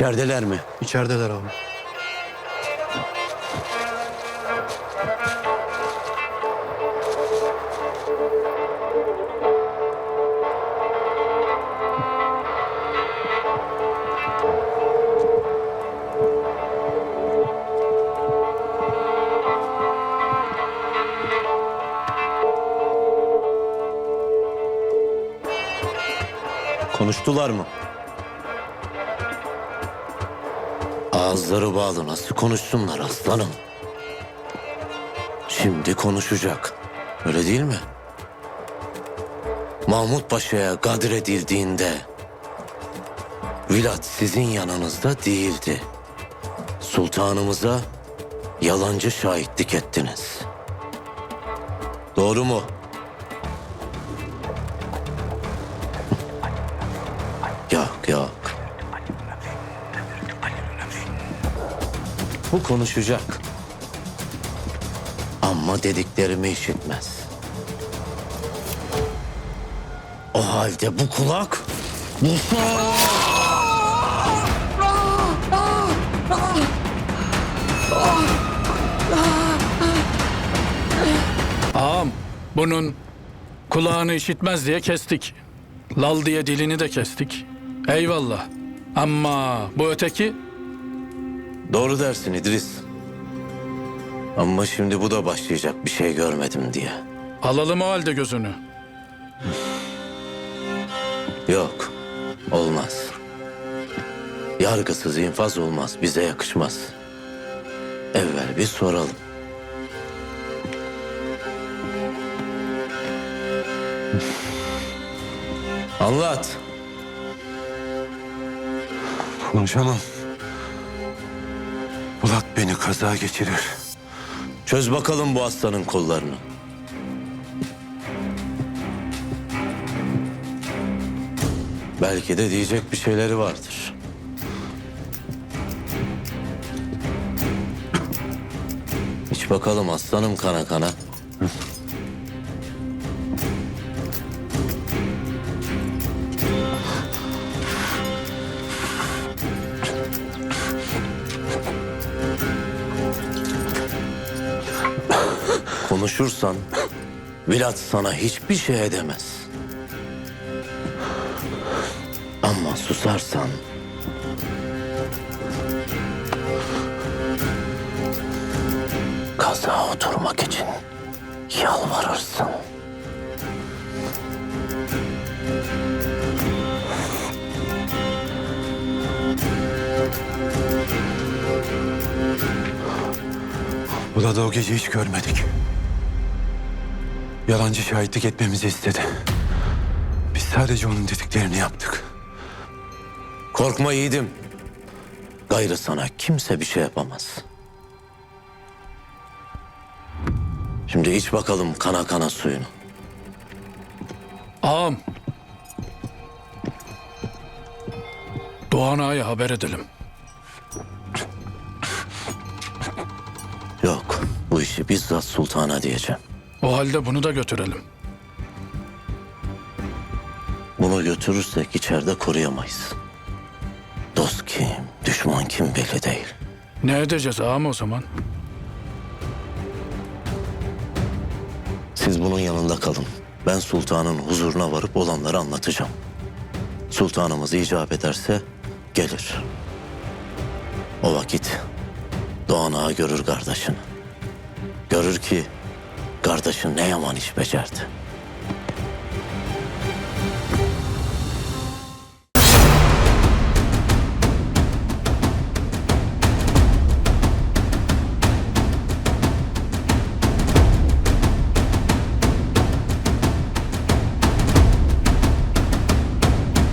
İçerideler mi? İçerideler abi. Konuştular mı? Ağızları bağlı nasıl konuşsunlar aslanım? Şimdi konuşacak. Öyle değil mi? Mahmut Paşa'ya gadir edildiğinde Vilat sizin yanınızda değildi. Sultanımıza yalancı şahitlik ettiniz. Doğru mu? Bu konuşacak. Ama dediklerimi işitmez. O halde bu kulak... Bu Ağam bunun kulağını işitmez diye kestik. Lal diye dilini de kestik. Eyvallah. Ama bu öteki Doğru dersin İdris. Ama şimdi bu da başlayacak bir şey görmedim diye. alalım o halde gözünü. Yok, olmaz. Yargısız infaz olmaz, bize yakışmaz. Evvel bir soralım. Anlat. Konuşamam. Bulat beni kaza geçirir. Çöz bakalım bu aslanın kollarını. Belki de diyecek bir şeyleri vardır. İç bakalım aslanım kana kana. Konuşursan Vilat sana hiçbir şey edemez. Ama susarsan kaza oturmak için yalvarırsın. Bulat'ı o gece hiç görmedik. Yalancı şahitlik etmemizi istedi. Biz sadece onun dediklerini yaptık. Korkma yiğidim. Gayrı sana kimse bir şey yapamaz. Şimdi iç bakalım kana kana suyunu. Ağam. Doğan Ağa'ya haber edelim. Yok, bu işi bizzat sultana diyeceğim. O halde bunu da götürelim. Bunu götürürsek içeride koruyamayız. Dost kim, düşman kim belli değil. Ne edeceğiz ağam o zaman? Siz bunun yanında kalın. Ben sultanın huzuruna varıp olanları anlatacağım. Sultanımız icap ederse gelir. O vakit Doğan Ağa görür kardeşini. Görür ki kardeşin ne yaman iş becerdi.